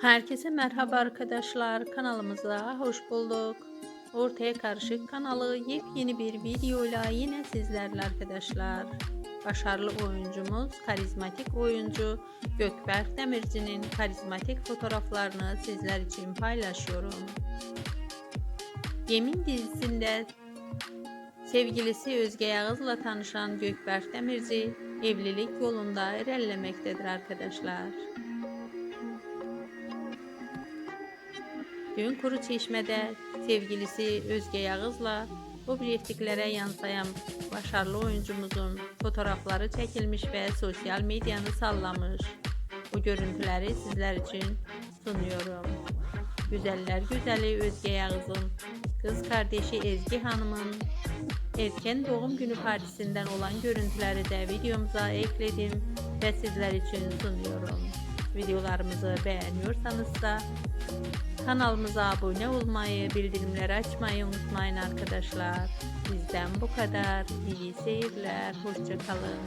Herkese merhaba arkadaşlar. Kanalımıza hoş bulduk. Ortaya Karışık kanalı yepyeni bir videoyla yine sizlerle arkadaşlar. Başarılı oyuncumuz, karizmatik oyuncu Gökberk Demirci'nin karizmatik fotoğraflarını sizler için paylaşıyorum. Yemin dizisinde sevgilisi Özge Yağız'la tanışan Gökberk Demirci evlilik yolunda ilerlemektedir arkadaşlar. Dün Kuru Çeşme'de sevgilisi Özge Yağız'la obyektiklere yansıyan başarılı oyuncumuzun fotoğrafları çekilmiş ve sosyal medyanı sallamış. Bu görüntüleri sizler için sunuyorum. Güzeller güzeli Özge Yağız'ın kız kardeşi Ezgi Hanım'ın erken doğum günü partisinden olan görüntüleri de videomuza ekledim ve sizler için sunuyorum. Videolarımızı beğeniyorsanız da Kanalımıza abone olmayı, bildirimleri açmayı unutmayın arkadaşlar. Bizden bu kadar. İyi seyirler. Hoşçakalın.